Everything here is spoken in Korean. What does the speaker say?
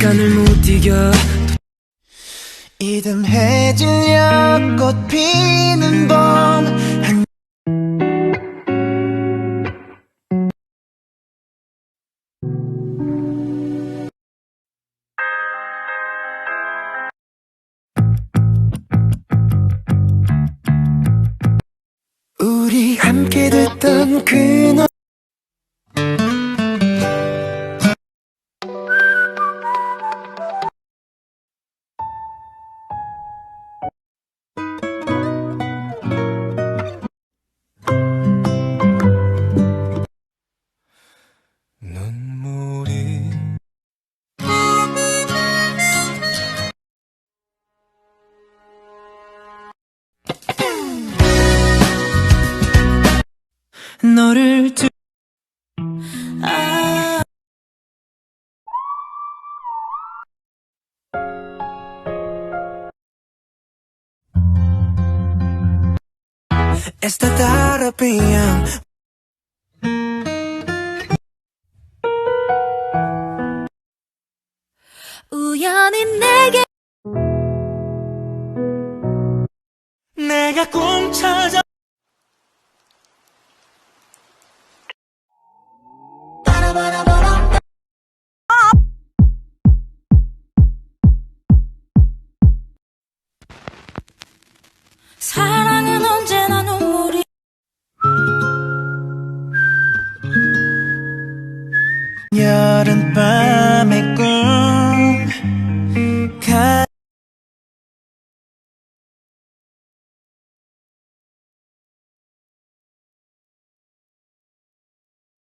시간을 못 이겨. 이듬해질녘 꽃 피는 봄 한... 우리 함께 듣던 그 노... 너를 두... Esta therapy 우연히 내게 내가 꼭 찾아 사랑은 언제나 눈물이 여름밤의 꿈